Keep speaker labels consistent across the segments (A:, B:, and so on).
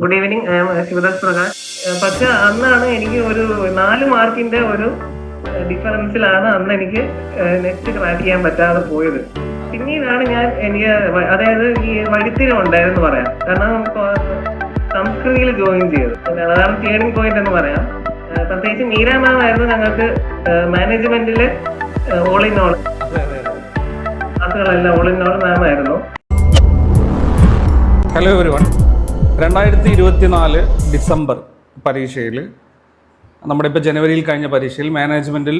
A: Good evening Sivadas Prakash പക്ഷെ അന്നാണ് എനിക്ക് ഒരു നാല് മാർക്കിന്റെ ഒരു ഡിഫറൻസിലാണ് അന്ന് എനിക്ക് നെക്സ്റ്റ് ക്രാക്ക് ചെയ്യാൻ പറ്റാതെ പോയത്. പിന്നീടാണ് ഞാൻ എനിക്ക് അതായത് ഈ വഴിത്തിരം ഉണ്ടായിരുന്നു പറയാം. കാരണം സംസ്കൃതിയിൽ ജോയിൻ ചെയ്തത്. അതാണ് ടേണിംഗ് പോയിന്റ് എന്ന് പറയാം. ഏഹ് പ്രത്യേകിച്ച് മീര മാം ആയിരുന്നു ഞങ്ങൾക്ക് മാനേജ്മെന്റിൽ ഓൾ ഇൻ ഓൾ ക്ലാസ്സുകളെല്ലാം ഓൾ ഇൻ ഓൾ മാം ആയിരുന്നു
B: ഹലോ എവരി രണ്ടായിരത്തി ഇരുപത്തിനാല് ഡിസംബർ പരീക്ഷയിൽ നമ്മുടെ ഇപ്പോൾ ജനുവരിയിൽ കഴിഞ്ഞ പരീക്ഷയിൽ മാനേജ്മെന്റിൽ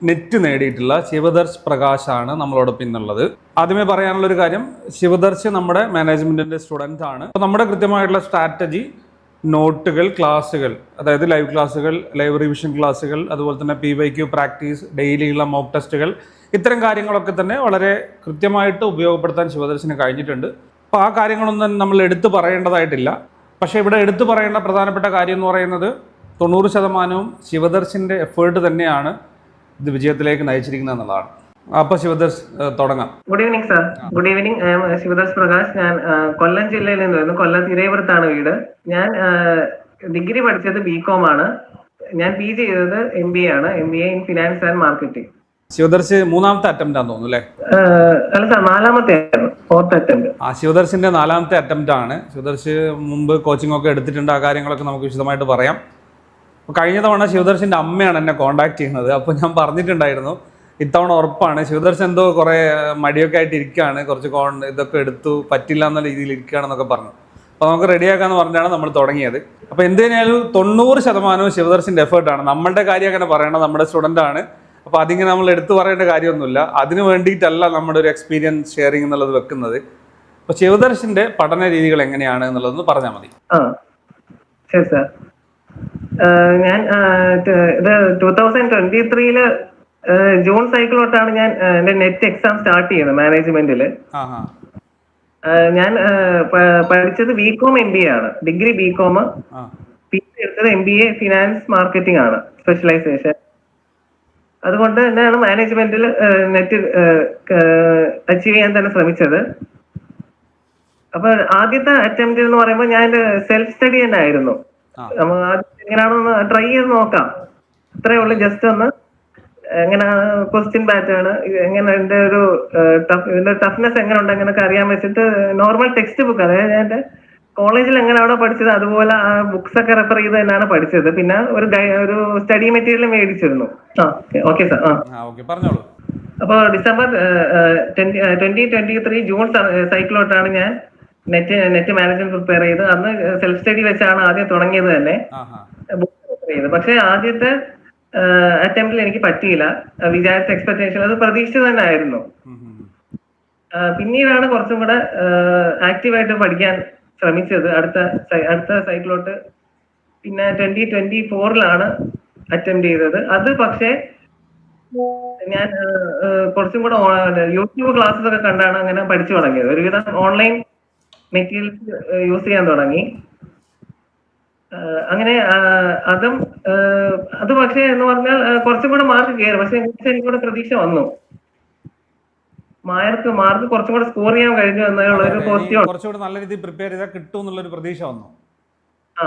B: നെറ്റ് നേടിയിട്ടുള്ള ശിവദർശ് പ്രകാശാണ് നമ്മളോടൊപ്പം ഇന്നുള്ളത് ആദ്യമേ പറയാനുള്ളൊരു കാര്യം ശിവദർശ് നമ്മുടെ മാനേജ്മെന്റിന്റെ സ്റ്റുഡന്റ് ആണ്. അപ്പോൾ നമ്മുടെ കൃത്യമായിട്ടുള്ള സ്ട്രാറ്റജി നോട്ടുകൾ ക്ലാസ്സുകൾ അതായത് ലൈവ് ക്ലാസ്സുകൾ ലൈവ് റിവിഷൻ ക്ലാസ്സുകൾ അതുപോലെ തന്നെ പി വൈ ക്യു പ്രാക്ടീസ് ഡെയിലിയുള്ള മോക്ക് ടെസ്റ്റുകൾ ഇത്തരം കാര്യങ്ങളൊക്കെ തന്നെ വളരെ കൃത്യമായിട്ട് ഉപയോഗപ്പെടുത്താൻ ശിവദർശന് കഴിഞ്ഞിട്ടുണ്ട്. അപ്പോൾ ആ കാര്യങ്ങളൊന്നും നമ്മൾ എടുത്തു പറയേണ്ടതായിട്ടില്ല. പക്ഷേ ഇവിടെ എടുത്തു പറയേണ്ട പ്രധാനപ്പെട്ട കാര്യം എന്ന് പറയുന്നത് തൊണ്ണൂറ് ശതമാനവും ശിവദർശിന്റെ എഫേർട്ട് തന്നെയാണ് ഇത് വിജയത്തിലേക്ക് നയിച്ചിരിക്കുന്നത് എന്നുള്ളതാണ്. അപ്പൊ ശിവദർശ് തുടങ്ങാം.
A: Good evening sir good evening Shivadarsh Prakash. ഞാൻ കൊല്ലം ജില്ലയിൽ നിന്ന് വരുന്നു. കൊല്ലം തിരുവനന്തപുരത്താണ് വീട്. ഞാൻ ഡിഗ്രി പഠിച്ചത് ബി കോം ആണ്. ഞാൻ പി ജി ചെയ്തത് എം ബി ആണ്. M B A in finance and marketing
B: Shivadarsh മൂന്നാമത്തെ അറ്റംപ്റ്റ് ആണെന്ന് തോന്നുന്നു അല്ലേ?
A: നാലാമത്തെ ഫോർത്ത് അറ്റംപ്റ്റ്
B: ആ ശിവദർശിന്റെ നാലാമത്തെ അറ്റംപ്റ്റ് ആണ്. ശിവദർശ് മുമ്പ് കോച്ചിങ് ഒക്കെ എടുത്തിട്ടുണ്ട്. ആ കാര്യങ്ങളൊക്കെ നമുക്ക് വിശദമായിട്ട് പറയാം. കഴിഞ്ഞ തവണ ശിവദർശിന്റെ അമ്മയാണ് എന്നെ കോണ്ടാക്ട് ചെയ്യുന്നത്. അപ്പോൾ ഞാൻ പറഞ്ഞിട്ടുണ്ടായിരുന്നു. ഇത്തവണ ഉറപ്പാണ്. ശിവദർശൻ എന്തോ കുറേ മടിയൊക്കെ ആയിട്ട് ഇരിക്കുകയാണ് കുറച്ച് കോൺ ഇതൊക്കെ എടുത്തു. പറ്റില്ല എന്ന രീതിയിൽ ഇരിക്കുകയാണെന്നൊക്കെ പറഞ്ഞു. അപ്പോൾ നമുക്ക് റെഡിയാക്കാന്ന് പറഞ്ഞാണ് നമ്മൾ തുടങ്ങിയത്. അപ്പോൾ എന്തിനായാലും തൊണ്ണൂറ് ശതമാനവും ശിവദർശിന്റെ എഫേർട്ടാണ് നമ്മളുടെ കാര്യം അങ്ങനെ പറയണം നമ്മുടെ സ്റ്റുഡന്റ് ആണ്. അപ്പോൾ അതിങ്ങനെ നമ്മൾ എടുത്തു പറയേണ്ട കാര്യമൊന്നുമില്ല. അതിന് വേണ്ടിയിട്ടല്ല നമ്മുടെ ഒരു എക്സ്പീരിയൻസ് ഷെയറിംഗ് എന്നുള്ളത് വെക്കുന്നത്. അപ്പോൾ ശിവദർശന്റെ പഠന രീതികൾ എങ്ങനെയാണ് എന്നുള്ളതൊന്ന് പറഞ്ഞാൽ മതി.
A: ഞാൻ ഇത് ടൂ തൗസൻഡ് ട്വന്റി ത്രീയിൽ ജൂൺ സൈക്കിൾ തൊട്ടാണ് ഞാൻ എന്റെ നെറ്റ് എക്സാം സ്റ്റാർട്ട് ചെയ്യുന്നത് മാനേജ്മെന്റിൽ ഞാൻ പഠിച്ചത് B com M B A ആണ്. ഡിഗ്രി ബി കോം പി എടുത്തത് M B A finance marketing ആണ്. സ്പെഷ്യലൈസേഷൻ അതുകൊണ്ട് തന്നെയാണ് മാനേജ്മെന്റിൽ നെറ്റ് അച്ചീവ് ചെയ്യാൻ തന്നെ ശ്രമിച്ചത്. അപ്പൊ ആദ്യത്തെ അറ്റംപ്റ്റ് എന്ന് പറയുമ്പോൾ ഞാൻ സെൽഫ് സ്റ്റഡി തന്നെ ആയിരുന്നു. നമ്മൾ ആദ്യം എങ്ങനെയാണെന്ന് ട്രൈ ചെയ്ത് നോക്കാം. അത്രേ ഉള്ളൂ ജസ്റ്റ് ഒന്ന് എങ്ങനെ ക്വസ്റ്റ്യൻ പാറ്റേൺ എങ്ങനെ എന്റെ ഒരു ടഫ് ഇതിന്റെ ടഫ്നെസ് എങ്ങനെ ഉണ്ട് അങ്ങനെയൊക്കെ അറിയാൻ വെച്ചിട്ട് നോർമൽ ടെക്സ്റ്റ് ബുക്ക് അതായത് ഞാൻ എന്റെ എങ്ങനെ അവിടെ പഠിച്ചത്? അതുപോലെ ആ ബുക്സ് ഒക്കെ റെഫർ ചെയ്ത് തന്നെയാണ് പഠിച്ചത്. പിന്നെ ഒരു ഒരു സ്റ്റഡി മെറ്റീരിയൽ മേടിച്ചിരുന്നു. ആ ഓക്കെ സാർ ആ.
B: ഓക്കെ പറഞ്ഞോളൂ.
A: അപ്പോൾ December twenty twenty three June സൈക്കിളോട്ടാണ് ഞാൻ നെറ്റ് നെറ്റ് മാനേജ്മെന്റ് പ്രിപ്പയർ ചെയ്ത്. അന്ന് സെൽഫ് സ്റ്റഡി വെച്ചാണ് ആദ്യം തുടങ്ങിയത് തന്നെ.
B: പക്ഷെ ആ
A: ബുക്ക് പ്രിപ്പയർ ചെയ്ത്. പക്ഷേ ആദ്യത്തെ അറ്റംപ്റ്റിൽ എനിക്ക് പറ്റിയില്ല. വിചാരിച്ച എക്സ്പെക്ടേഷൻ അത് പ്രതീക്ഷിച്ചത് തന്നെ ആയിരുന്നു. പിന്നീടാണ് കുറച്ചും കൂടെ ആക്റ്റീവായിട്ട് പഠിക്കാൻ ശ്രമിച്ചത്. അടുത്ത അടുത്ത സൈക്കിളോട്ട് പിന്നെ ട്വന്റി ട്വന്റി ഫോറിലാണ് അറ്റംപ്റ്റ് ചെയ്തത്. അത് പക്ഷേ ഞാൻ കുറച്ചും കൂടെ യൂട്യൂബ് ക്ലാസ്സസ് ഒക്കെ കണ്ടാണ് അങ്ങനെ പഠിച്ചു തുടങ്ങിയത്. ഒരുവിധം ഓൺലൈൻ മെറ്റീരിയൽസ് യൂസ് ചെയ്യാൻ തുടങ്ങി. അങ്ങനെ അതും അത് പക്ഷേ എന്ന് പറഞ്ഞാൽ കുറച്ചും കൂടെ മാർക്ക് കയറി. പക്ഷെ എനിക്ക് കൂടെ പ്രതീക്ഷ വന്നു. മാർക്ക് മാർക്ക് കുറച്ചും കൂടെ സ്കോർ ചെയ്യാൻ കഴിഞ്ഞു എന്നുള്ള ഒരു പോസിറ്റീവ്
B: കുറച്ചുകൂടി നല്ല രീതിയിൽ പ്രിപ്പയർ ചെയ്താൽ കിട്ടും എന്നുള്ളൊരു പ്രതീക്ഷ വന്നു.
A: ആ.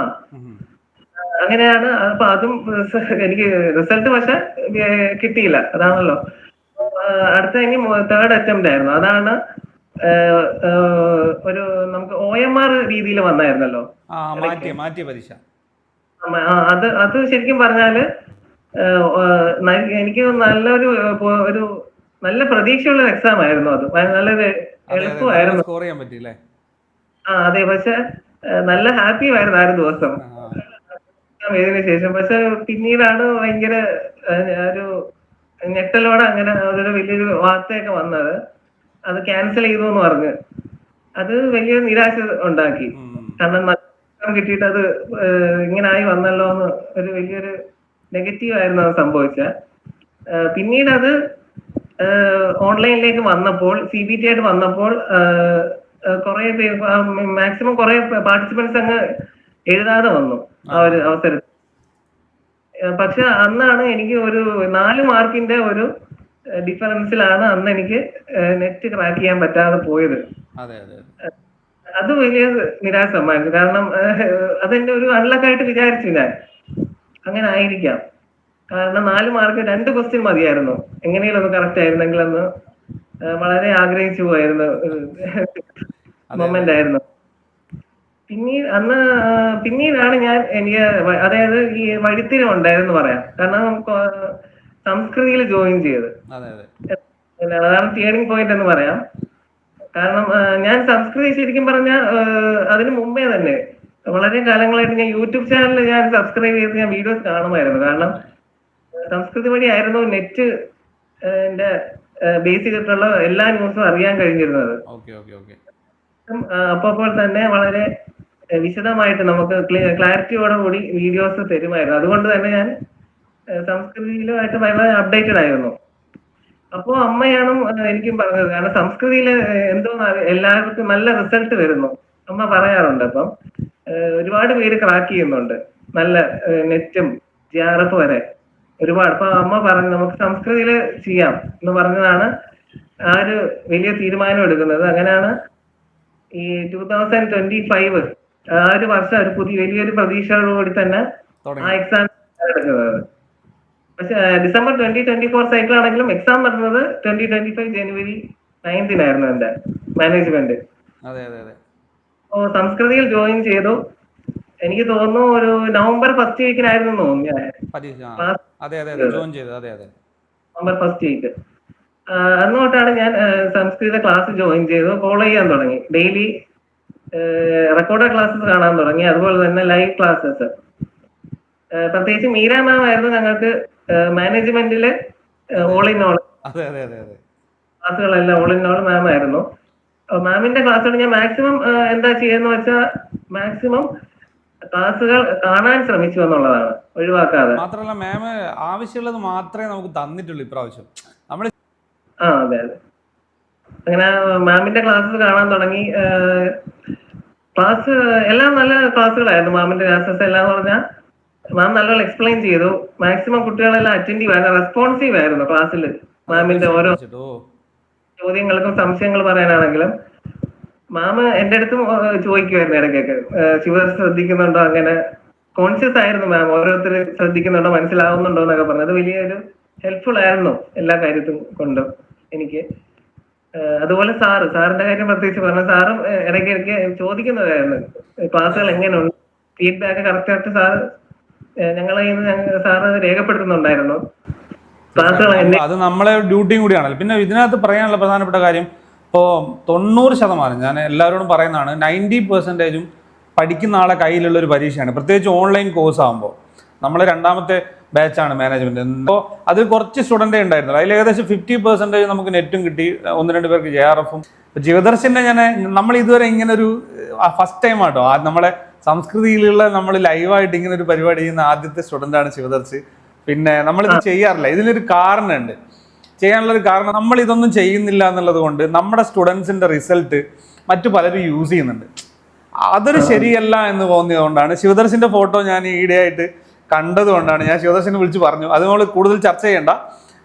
A: അങ്ങനെയാണ് അപ്പൊ അതും എനിക്ക് റിസൾട്ട് പക്ഷെ കിട്ടിയില്ല. അതാണല്ലോ. അടുത്ത എനിക്ക് തേർഡ് അറ്റംപ്റ്റ് ആയിരുന്നു. അതാണ് ഒരു നമുക്ക് ഒ എം ആർ രീതിയിൽ വന്നായിരുന്നല്ലോ.
B: മാറ്റിയ പരീക്ഷ.
A: അത് അത് ശരിക്കും പറഞ്ഞാൽ എനിക്ക് നല്ലൊരു ഒരു നല്ല പ്രതീക്ഷയുള്ള എക്സാം ആയിരുന്നു അത്. നല്ലൊരു എളുപ്പമായിരുന്നു.
B: സ്കോർ ചെയ്യാൻ പറ്റിയില്ലേ?
A: ആ അതെ പക്ഷെ നല്ല ഹാപ്പി ആയിരുന്നു ആ ഒരു ദിവസം. എക്സാം എഴുതിയതിനു ശേഷം. പക്ഷെ പിന്നീടാണ് ഭയങ്കര ഒരു ഞെട്ടലോടെ അങ്ങനെ അതൊരു വലിയൊരു വാർത്തയൊക്കെ വന്നത്. അത് ക്യാൻസൽ ചെയ്തു എന്ന് പറഞ്ഞ്. അത് വലിയ നിരാശ ഉണ്ടാക്കി. കാരണം കിട്ടിയിട്ട് അത് ഇങ്ങനെ ആയി വന്നല്ലോ എന്ന് ഒരു വലിയൊരു നെഗറ്റീവ് ആയിരുന്നു അത് സംഭവിച്ച പിന്നീട് അത് ഓൺലൈനിലേക്ക് വന്നപ്പോൾ സി ബി ടി ആയിട്ട് വന്നപ്പോൾ കുറെ മാക്സിമം കുറെ പാർട്ടിസിപ്പൻസ് അങ്ങ് എഴുതാതെ വന്നു ആ ഒരു അവസരത്തിൽ. പക്ഷെ അന്നാണ് എനിക്ക് ഒരു നാല് മാർക്കിന്റെ ഒരു ഡിഫറൻസിലാണ് അന്ന് എനിക്ക് നെറ്റ് ക്രാക്ക് ചെയ്യാൻ പറ്റാതെ പോയത്.
B: അതെ
A: വലിയ നിരാശമായിരുന്നു കാരണം അതെന്റെ ഒരു അൺലക്കായിട്ട് വിചാരിച്ചു ഞാൻ. അങ്ങനെ ആയിരിക്കാം. കാരണം നാല് മാർക്ക് രണ്ട് ക്വസ്റ്റ്യൻ മതിയായിരുന്നു. എങ്ങനെയാണ് ഒന്ന് കറക്റ്റ് ആയിരുന്നെങ്കിൽ അന്ന് വളരെ ആഗ്രഹിച്ചു പോയിരുന്നു മൊമെന്റ് ആയിരുന്നു. പിന്നീട് അന്ന് പിന്നീടാണ് ഞാൻ എനിക്ക് അതായത് ഈ വഴിത്തിരം ഉണ്ടായിരുന്നു പറയാം. കാരണം നമുക്ക് സംസ്കൃതിയിൽ ജോയിൻ ചെയ്ത്. അതാണ് ടേണിംഗ് പോയിന്റ് എന്ന് പറയാം. കാരണം ഞാൻ സംസ്കൃതി ശരിക്കും പറഞ്ഞ അതിന് മുമ്പേ തന്നെ വളരെ കാലങ്ങളായിട്ട് ഞാൻ യൂട്യൂബ് ചാനലിൽ ഞാൻ സബ്സ്ക്രൈബ് ചെയ്ത് ഞാൻ വീഡിയോസ് കാണുമായിരുന്നു. കാരണം സംസ്കൃതി വഴിയായിരുന്നു നെറ്റ് എന്റെ ബേസ് ചെയ്തിട്ടുള്ള എല്ലാ ന്യൂസും അറിയാൻ കഴിഞ്ഞിരുന്നത്. അപ്പോൾ തന്നെ വളരെ വിശദമായിട്ട് നമുക്ക് ക്ലാരിറ്റിയോടെ കൂടി വീഡിയോസ് തരുമായിരുന്നു. അതുകൊണ്ട് തന്നെ ഞാൻ സംസ്കൃതിയിലുമായിട്ട് വളരെ അപ്ഡേറ്റഡ് ആയിരുന്നു. അപ്പോ അമ്മയാണ് എനിക്കും പറഞ്ഞത്. കാരണം സംസ്കൃതിയിൽ എന്തോ എല്ലാവർക്കും നല്ല റിസൾട്ട് വരുന്നു. അമ്മ പറയാറുണ്ട് അപ്പം. ഒരുപാട് പേര് ക്രാക്ക് ചെയ്യുന്നുണ്ട്. നല്ല നെറ്റും ജി ആർ എഫ് വരെ. ഒരുപാട്. അപ്പൊ അമ്മ പറഞ്ഞു നമുക്ക് സംസ്കൃതിയിൽ ചെയ്യാം എന്ന് പറഞ്ഞതാണ് ആ ഒരു വലിയ തീരുമാനം എടുക്കുന്നത്. അങ്ങനെയാണ് ഈ ടൂ തൗസൻഡ് ട്വന്റി ഫൈവ് ആ ഒരു വർഷം ഒരു പുതിയ വലിയൊരു പ്രതീക്ഷയോടുകൂടി തന്നെ ആ എക്സാം എടുക്കുന്നത്. പക്ഷെ December twenty twenty four cycle ആണെങ്കിലും എക്സാം നടന്നത് ട്വന്റി ട്വന്റി ഫൈവ് ജനുവരി നയന്റീനായിരുന്നു എന്റെ മാനേജ്മെന്റ്
B: അതെ അതെ അതെ.
A: അപ്പോ സംസ്കൃതിയിൽ ജോയിൻ ചെയ്തു. എനിക്ക് തോന്നുന്നു ഒരു നവംബർ ഫസ്റ്റ് വീക്കിനായിരുന്നു തോന്നുന്നു
B: അതെ ജോയിൻ ചെയ്തു അതെ അതെ.
A: നവംബർ ഫസ്റ്റ് വീക്ക് അന്ന് തൊട്ടാണ് ഞാൻ സംസ്കൃത ക്ലാസ് ജോയിൻ ചെയ്തു. ഫോളോ ചെയ്യാൻ തുടങ്ങി. ഡെയിലി റെക്കോർഡഡ് ക്ലാസ്സസ് കാണാൻ തുടങ്ങി. അതുപോലെ തന്നെ ലൈവ് ക്ലാസ്സസ് പ്രത്യേകിച്ച് മീര മാം ആയിരുന്നു ഞങ്ങൾക്ക് മാനേജ്മെന്റിൽ ഓൾ ഇൻ ഓൾ ക്ലാസ്സുകളെല്ലാം ഓൾ ഇൻ ഓൾ മാം ആയിരുന്നു. മാമിന്റെ ക്ലാസ്സുകൾ ഞാൻ മാക്സിമം എന്താ ചെയ്യുന്ന വെച്ചാൽ മാക്സിമം ക്ലാസ്സുകൾ കാണാൻ ശ്രമിച്ചു എന്നുള്ളതാണ്. ഒഴിവാക്കാതെ.
B: മാത്രമല്ല മാം ആവശ്യമുള്ളത് മാത്രമേ നമുക്ക് തന്നിട്ടുള്ളൂ ഇപ്രാവശ്യം. നമ്മൾ
A: ആ അതെ അതെ. അങ്ങനെ മാമിന്റെ ക്ലാസ്സസ് കാണാൻ തുടങ്ങി. ക്ലാസ് എല്ലാം നല്ല ക്ലാസ്സുകളായിരുന്നു മാമിന്റെ ക്ലാസ്സസ് എല്ലാം പറഞ്ഞാൽ മാം നല്ലോണം എക്സ്പ്ലെയിൻ ചെയ്തു. മാക്സിമം കുട്ടികളെല്ലാം അറ്റൻഡീവ് ആയിരുന്നു റെസ്പോൺസീവ് ആയിരുന്നു ക്ലാസ്സിൽ മാമിന്റെ ഓരോ ചോദ്യങ്ങൾക്കും സംശയങ്ങൾ പറയാനാണെങ്കിലും. മാമ് എന്റെ അടുത്ത് ചോദിക്കുമായിരുന്നു ഇടയ്ക്കൊക്കെ ശിവ ശ്രദ്ധിക്കുന്നുണ്ടോ അങ്ങനെ? കോൺഷ്യസ് ആയിരുന്നു മാം. ഓരോരുത്തർ ശ്രദ്ധിക്കുന്നുണ്ടോ മനസ്സിലാവുന്നുണ്ടോ എന്നൊക്കെ പറഞ്ഞു. അത് വലിയൊരു ഹെൽപ്ഫുൾ ആയിരുന്നു എല്ലാ കാര്യത്തും കൊണ്ടും എനിക്ക്. അതുപോലെ സാറ് സാറിന്റെ കാര്യം പ്രത്യേകിച്ച് പറഞ്ഞു സാറും ഇടയ്ക്ക് ഇടയ്ക്ക് ചോദിക്കുന്നതായിരുന്നു ക്ലാസ്സുകൾ എങ്ങനെയുണ്ട്? ഫീഡ്ബാക്ക് കറക്റ്റ് ആയിട്ട് സാറ് ഞങ്ങളെ സാറ് രേഖപ്പെടുത്തുന്നുണ്ടായിരുന്നു. ക്ലാസ്സുകൾ
B: അത് നമ്മളെ ഡ്യൂട്ടിയും കൂടിയാണല്ലോ. പിന്നെ ഇതിനകത്ത് പറയാനുള്ള പ്രധാനപ്പെട്ട കാര്യം ഇപ്പോൾ തൊണ്ണൂറ് ശതമാനം ഞാൻ എല്ലാവരോടും പറയുന്നതാണ് നയന്റി പെർസെന്റേജും പഠിക്കുന്ന ആളെ കയ്യിലുള്ള ഒരു പരീക്ഷയാണ്. പ്രത്യേകിച്ച് ഓൺലൈൻ കോഴ്സ് ആകുമ്പോൾ നമ്മൾ രണ്ടാമത്തെ ബാച്ചാണ് മാനേജ്മെന്റ് അപ്പോൾ അതിൽ കുറച്ച് സ്റ്റുഡന്റേ ഉണ്ടായിരുന്നുള്ളൂ അതിൽ ഏകദേശം ഫിഫ്റ്റി പെർസെന്റേജ് നമുക്ക് നെറ്റും കിട്ടി ഒന്ന് രണ്ട് പേർക്ക് ജെ ആർ എഫും ജീവദർശന്റെ ഞാൻ നമ്മൾ ഇതുവരെ ഇങ്ങനെ ഒരു ഫസ്റ്റ് ടൈം ആട്ടോ. ആ നമ്മളെ സംസ്കൃതിയിലുള്ള നമ്മൾ ലൈവായിട്ട് ഇങ്ങനെ ഒരു പരിപാടി ചെയ്യുന്ന ആദ്യത്തെ സ്റ്റുഡന്റാണ് ശിവദർശ് പിന്നെ നമ്മളിത് ചെയ്യാറില്ല. ഇതിനൊരു കാരണമുണ്ട് ചെയ്യാനുള്ള ഒരു കാരണം നമ്മൾ ഇതൊന്നും ചെയ്യുന്നില്ല എന്നുള്ളത് കൊണ്ട് നമ്മുടെ സ്റ്റുഡൻസിന്റെ റിസൾട്ട് മറ്റു പലരും യൂസ് ചെയ്യുന്നുണ്ട്. അതൊരു ശരിയല്ല എന്ന് തോന്നിയതുകൊണ്ടാണ്. ശിവദർശിന്റെ ഫോട്ടോ ഞാൻ ഈയിടെയായിട്ട് കണ്ടതുകൊണ്ടാണ്. ഞാൻ ശിവദർശനെ വിളിച്ച് പറഞ്ഞു. അത് നമ്മൾ കൂടുതൽ ചർച്ച ചെയ്യേണ്ട.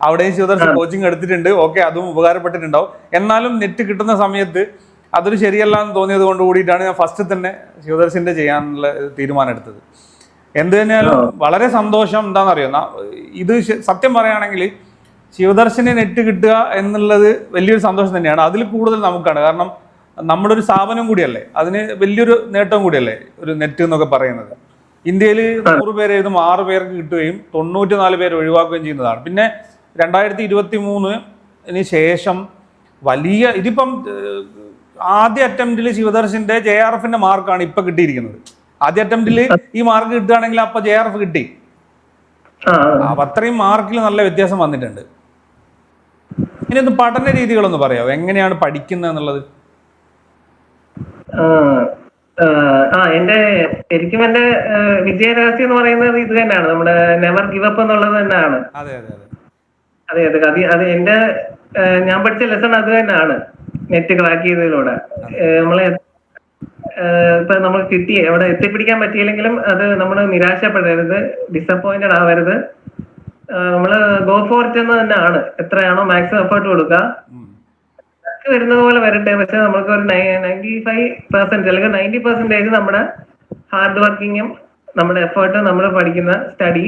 B: അവിടെയും ശിവദർശൻ കോച്ചിങ് എടുത്തിട്ടുണ്ട്. ഓക്കെ അതും ഉപകാരപ്പെട്ടിട്ടുണ്ടാവും. എന്നാലും നെറ്റ് കിട്ടുന്ന സമയത്ത് അതൊരു ശരിയല്ല എന്ന് തോന്നിയത് കൊണ്ട് കൂടിയിട്ടാണ് ഞാൻ ഫസ്റ്റ് തന്നെ ശിവദർശന്റെ ചെയ്യാനുള്ള തീരുമാനം എടുത്തത് എന്ത് തന്നെയാലും വളരെ സന്തോഷം എന്താണെന്നറിയോ? ഇത് സത്യം പറയുകയാണെങ്കിൽ ശിവദർശന് നെറ്റ് കിട്ടുക എന്നുള്ളത് വലിയൊരു സന്തോഷം തന്നെയാണ്. അതിൽ കൂടുതൽ നമുക്കാണ്. കാരണം നമ്മുടെ ഒരു സ്ഥാപനം കൂടിയല്ലേ? അതിന് വലിയൊരു നേട്ടം കൂടിയല്ലേ ഒരു നെറ്റ് എന്നൊക്കെ പറയുന്നത്. ഇന്ത്യയിൽ നൂറ് പേര് എഴുതും ആറ് പേർക്ക് കിട്ടുകയും തൊണ്ണൂറ്റി നാല് പേര് ഒഴിവാക്കുകയും ചെയ്യുന്നതാണ്. പിന്നെ രണ്ടായിരത്തി ഇരുപത്തി മൂന്നിന് ശേഷം വലിയ ഇതിപ്പം ആദ്യ അറ്റംപ്റ്റിൽ ശിവദർശന്റെ ജെ ആർ എഫിന്റെ മാർക്കാണ് ഇപ്പൊ കിട്ടിയിരിക്കുന്നത്. ആദ്യ അറ്റംപ്റ്റിൽ ഈ മാർക്ക് കിട്ടുകയാണെങ്കിൽ അപ്പൊ ജെ ആർ എഫ് കിട്ടി. അപ്പൊ അത്രയും മാർക്കിൽ നല്ല വ്യത്യാസം വന്നിട്ടുണ്ട്. ഇനി ഒന്ന് പഠന രീതികളൊന്ന് പറയാമോ എങ്ങനെയാണ് പഠിക്കുന്നത് എന്നുള്ളത്?
A: ആ, എന്റെ ശരിക്കും എന്റെ വിജയരഹസ്യം എന്ന് പറയുന്നത് ഇത് തന്നെയാണ്. നമ്മുടെ നെവർ ഗിവ് അപ്പ് എന്നുള്ളത് തന്നെയാണ്.
B: അതെ അതെ അതെ.
A: അതെ അതെ. അത് എന്റെ ഞാൻ പഠിച്ച ലെസൺ അത് തന്നെയാണ്. നെറ്റ് ക്രാക്ക് ചെയ്തതിലൂടെ. നമ്മളെ ഇപ്പൊ നമ്മൾ കിട്ടി അവിടെ എത്തിപ്പിടിക്കാൻ പറ്റിയില്ലെങ്കിലും അത് നമ്മൾ നിരാശപ്പെടരുത് ഡിസപ്പോയിന്റഡ് ആവരുത്. നമ്മൾ ഗോ ഫോർ ഇറ്റ് എന്ന് തന്നെയാണ് എത്രയാണോ മാക്സിമം എഫേർട്ട് കൊടുക്കുക. വരുന്നത് പോലെ വരട്ടെ. പക്ഷെ നമുക്ക് ഒരു നയന്റി ഫൈവ് പെർസെന്റ് അല്ലെങ്കിൽ നയന്റി പെർസെന്റേജ് നമ്മുടെ ഹാർഡ് വർക്കിങ്ങും നമ്മുടെ എഫേർട്ട് നമ്മൾ പഠിക്കുന്ന സ്റ്റഡി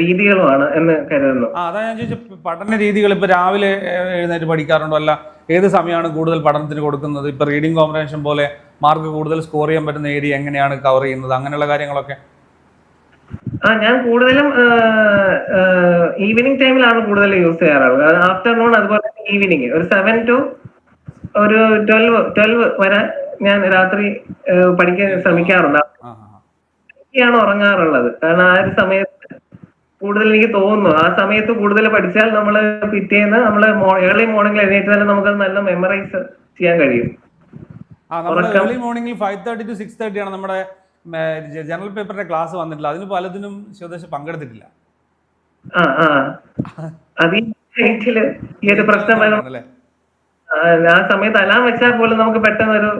A: രീതികളുമാണ് എന്ന് കരുതുന്നു.
B: അതാ ഞാൻ ചോദിച്ചു പഠന രീതികൾ ഇപ്പൊ രാവിലെ എഴുന്നേറ്റ് പഠിക്കാറുണ്ടോ? അല്ല ഏത് സമയമാണ് കൂടുതൽ പഠനത്തിന് കൊടുക്കുന്നത്? ഇപ്പൊ റീഡിംഗ് കോമ്പറേഷൻ പോലെ മാർക്ക് കൂടുതൽ സ്കോർ ചെയ്യാൻ പറ്റുന്ന ഏരിയ എങ്ങനെയാണ് കവർ ചെയ്യുന്നത്? അങ്ങനെയുള്ള കാര്യങ്ങളൊക്കെ
A: ആ ഞാൻ കൂടുതലും ഈവനിങ് ടൈമിലാണ് കൂടുതൽ യൂസ് ചെയ്യാറുള്ളത്. ആഫ്റ്റർനൂൺ അതുപോലെ ഈവനിങ് ഒരു സെവൻ ടു ഒരു ട്വൽവ് ട്വൽവ് വരെ ഞാൻ രാത്രി പഠിക്കാൻ ശ്രമിക്കാറുണ്ട്. ാണ് ഉറങ്ങാറുള്ളത്. കാരണം ആ ഒരു സമയത്ത് കൂടുതൽ എനിക്ക് തോന്നുന്നു. ആ സമയത്ത് കൂടുതൽ പഠിച്ചാൽ നമ്മൾ പിറ്റേന്ന് നമ്മൾ ഏർലി മോർണിംഗിൽ എഴുന്നേറ്റ് തന്നെ നമുക്ക് നല്ല മെമ്മറൈസ് ചെയ്യാൻ കഴിയും.
B: ആ നമ്മൾ ഏർലി മോർണിംഗിൽ five thirty to six thirty ആണ് നമ്മുടെ ജനറൽ പേപ്പറിന്റെ ക്ലാസ് വന്നിട്ടില്ല. അതിന് പലതിനും ശിവദേശം പങ്കെടുത്തിട്ടില്ല.
A: ഈ ഒരു പ്രശ്നം ആ, സമയത്ത് അലാം വെച്ചാൽ പോലും നമുക്ക് പെട്ടെന്ന് ഒരു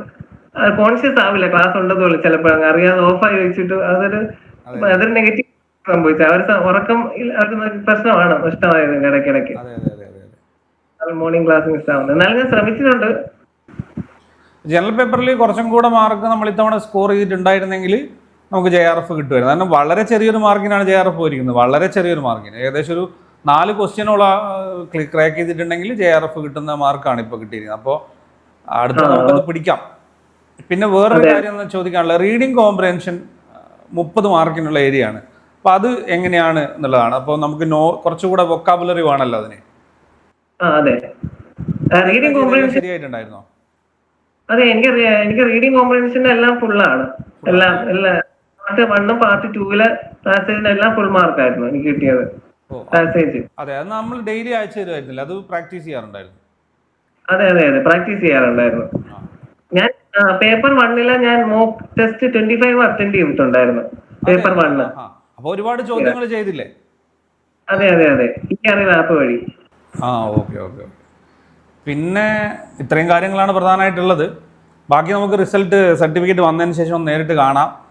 A: കോൺഷ്യസ് ആവില്ല. ക്ലാസ് പോലും ചിലപ്പോൾ അറിയാതെ ഓഫായി വെച്ചിട്ട് അതൊരു അതൊരു നെഗറ്റീവ് സംഭവിച്ചു അവർ ഉറക്കം അവർക്ക് പ്രശ്നമാണ്. നഷ്ടമായത് ഇടയ്ക്കിടയ്ക്ക്. മോർണിംഗ് ക്ലാസ് മിസ് ആവുന്നത് എന്നാലും ഞാൻ ശ്രമിച്ചിട്ടുണ്ട്.
B: ജനറൽ പേപ്പറിൽ കുറച്ചും കൂടെ മാർക്ക് നമ്മൾ ഇത്തവണ സ്കോർ ചെയ്തിട്ടുണ്ടായിരുന്നെങ്കിൽ നമുക്ക് ജെ ആർ എഫ് കിട്ടുമായിരുന്നു. കാരണം വളരെ ചെറിയൊരു മാർക്കിനാണ് ജെ ആർ എഫ് പോയിരിക്കുന്നത്. വളരെ ചെറിയൊരു മാർക്കിന് ഏകദേശം ഒരു നാല് ക്വസ്റ്റ്യനോളം ക്രാക്ക് ചെയ്തിട്ടുണ്ടെങ്കിൽ ജെ ആർ എഫ് കിട്ടുന്ന മാർക്കാണ് ഇപ്പോൾ കിട്ടിയിരിക്കുന്നത്. അപ്പോൾ അടുത്ത നമുക്കത് പിടിക്കാം. പിന്നെ വേറൊരു കാര്യം എന്ന് ചോദിക്കാനുള്ളത്. റീഡിംഗ് കോംപ്രഹെൻഷൻ മുപ്പത് മാർക്കിനുള്ള ഏരിയ ആണ്. അപ്പോൾ അത് എങ്ങനെയാണ് എന്നുള്ളതാണ്. അപ്പോൾ നമുക്ക് നോ കുറച്ചുകൂടെ വൊക്കാബുലറി വേണമല്ലോ അതിന്. ശരിയായിട്ടുണ്ടായിരുന്നോ?
A: അതെ എനിക്ക് എനിക്ക് റീഡിംഗ് കോമ്പ്രഹൻഷന്റെ എല്ലാം ഫുള്ളാണ് എല്ലാം എല്ലാം പാർട്ട് വണ്ണും പാർട്ട് ടൂവിലെ പാസേജിന് എല്ലാം ഫുൾ മാർക്കായിരുന്നു എനിക്ക് കിട്ടിയത്. പാസേജ്
B: അതെ അത് നമ്മൾ ഡെയിലി അയച്ചു തരുമായിരുന്നില്ല? അത് പ്രാക്ടീസ് ചെയ്യാറുണ്ടായിരുന്നു.
A: അതെ അതെ അതെ. പ്രാക്ടീസ് ചെയ്യാറുണ്ടായിരുന്നു. ഞാൻ പേപ്പർ വണ്ണിൽ ഞാൻ mock test twenty five attend ചെയ്തിട്ടുണ്ടായിരുന്നു പേപ്പർ വണ്ണ്
B: അപ്പൊ ഒരുപാട് ചോദ്യങ്ങൾ ചെയ്തില്ലേ?
A: അതെ അതെ അതെ. ഈ അറിവ് ആപ്പ് വഴി.
B: ആ ഓക്കെ ഓക്കെ ഓക്കെ. പിന്നെ ഇത്രയും കാര്യങ്ങളാണ് പ്രധാനമായിട്ടുള്ളത്. ബാക്കി നമുക്ക് റിസൾട്ട് സർട്ടിഫിക്കറ്റ് വന്നതിന് ശേഷം നേരിട്ട് കാണാം.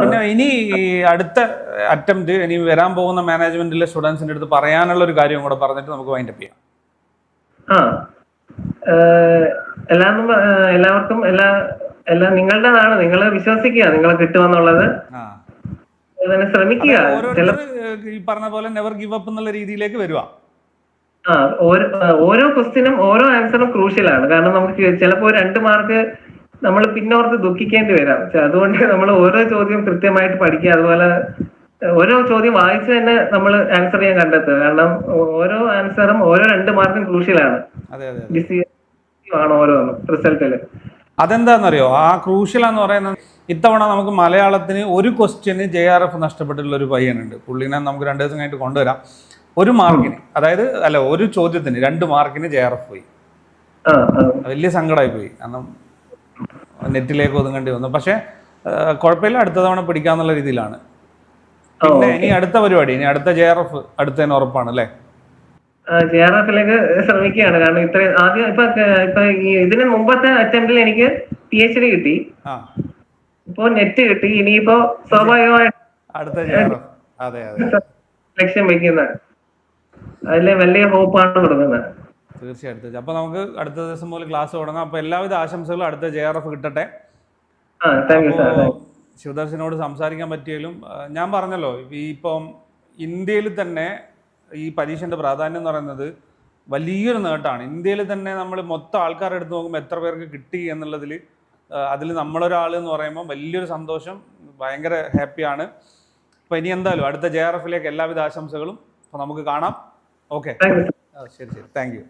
B: പിന്നെ ഇനി അടുത്ത അറ്റംപ്റ്റ് ഇനി വരാൻ പോകുന്ന മാനേജ്മെന്റിലെ സ്റ്റുഡൻസിന്റെ അടുത്ത് പറയാനുള്ള ഒരു കാര്യം കൂടെ പറഞ്ഞിട്ട് നമുക്ക് വൈൻഡപ്പ് ചെയ്യാം.
A: ആ. എല്ലാവർക്കും എല്ലാവർക്കും എല്ലാ എല്ലാം നിങ്ങളുടേതാണ്. നിങ്ങൾ വിശ്വസിക്കുക നിങ്ങളെ കിട്ടുമെന്നുള്ളത്. ശ്രമിക്കുക.
B: ഈ പറഞ്ഞ പോലെ നെവർ ഗിവ് അപ്പ് എന്നുള്ള രീതിയിലേക്ക് വരുക
A: ആ ഓരോ ഓരോ ക്വസ്റ്റിനും ഓരോ ആൻസറും ക്രൂഷ്യലാണ്. കാരണം നമുക്ക് ചിലപ്പോൾ രണ്ട് മാർക്ക് നമ്മൾ പിന്നോർത്ത് ദുഃഖിക്കേണ്ടി വരാം. അതുകൊണ്ട് നമ്മൾ ഓരോ ചോദ്യം കൃത്യമായിട്ട് പഠിക്കുക. അതുപോലെ ഓരോ ചോദ്യം വായിച്ച് തന്നെ നമ്മൾ ആൻസർ ചെയ്യാൻ കണ്ടെത്തുക. കാരണം ഓരോ ആൻസറും ഓരോ രണ്ട് മാർക്കും ക്രൂഷ്യലാണ്. ഡിസീവ് ആണ് ഓരോന്നും റിസൾട്ടിൽ
B: അതെന്താണെന്നറിയോ ആ ക്രൂഷ്യൽ എന്ന് പറയുന്നത് ഇത്തവണ നമുക്ക് മലയാളത്തിന് ഒരു ക്വസ്റ്റ്യന് ജെ ആർ എഫ് നഷ്ടപ്പെട്ടിട്ടുള്ള ഒരു പയ്യനുണ്ട്. പുള്ളിനെ നമുക്ക് രണ്ട് ദിവസം കഴിഞ്ഞിട്ട് കൊണ്ടുവരാം. ഒരു മാർക്കിന് അതായത് അല്ല ഒരു ചോദ്യത്തിന് രണ്ട് മാർക്കിന് ജെ ആർ എഫ് പോയി. വലിയ സങ്കടമായി പോയി. കാരണം നെറ്റിലേക്ക് ഒതുങ്ങേണ്ടി വന്നു. പക്ഷേ കുഴപ്പമില്ല. അടുത്ത തവണ പിടിക്കാന്നുള്ള രീതിയിലാണ്. പിന്നെ ഇനി അടുത്ത പരിപാടി ഇനി അടുത്ത ജെ ആർ എഫ് അടുത്തതിന് ഉറപ്പാണ് അല്ലേ?
A: ജെ ആർ എഫിലേക്ക് ശ്രമിക്കുകയാണ്. കാരണം ഇത്ര ആദ്യം ഇപ്പൊ ഇപ്പൊ ഇതിന് മുമ്പത്തെ അറ്റംപ്റ്റിൽ എനിക്ക് പി എച്ച് ഡി കിട്ടി. ഇപ്പോ നെറ്റ് കിട്ടി. ഇനിയിപ്പോ സ്വാഭാവികമായിട്ട്
B: അടുത്ത ജെ ആർ എഫ് അതെ അതെ.
A: ലക്ഷ്യം വെക്കുന്നത് അതിലെ വലിയ ഹോപ്പാണ് കൊടുക്കുന്നത്.
B: തീർച്ചയായിട്ടും. അപ്പൊ നമുക്ക് അടുത്ത ദിവസം മുതൽ ക്ലാസ് തുടങ്ങാം. അപ്പൊ എല്ലാവിധ ആശംസകളും അടുത്ത ജെ ആർ എഫ് കിട്ടട്ടെ. ശിവദർശനോട് സംസാരിക്കാൻ പറ്റിയാലും ഞാൻ പറഞ്ഞല്ലോ ഈ ഇപ്പം ഇന്ത്യയിൽ തന്നെ ഈ പരീക്ഷന്റെ പ്രാധാന്യം എന്ന് പറയുന്നത് വലിയൊരു നേട്ടമാണ്. ഇന്ത്യയിൽ തന്നെ നമ്മൾ മൊത്തം ആൾക്കാരെ എടുത്ത് നോക്കുമ്പോൾ എത്ര പേർക്ക് കിട്ടി എന്നുള്ളതിൽ അതിൽ നമ്മളൊരാൾ എന്ന് പറയുമ്പോൾ വലിയൊരു സന്തോഷം ഭയങ്കര ഹാപ്പിയാണ്. അപ്പോൾ ഇനി എന്തായാലും അടുത്ത ജെ ആർ എഫിലേക്ക് എല്ലാവിധ ആശംസകളും അപ്പോൾ നമുക്ക് കാണാം. ഓക്കെ
A: താങ്ക് യു
B: ശരി ശരി താങ്ക് യു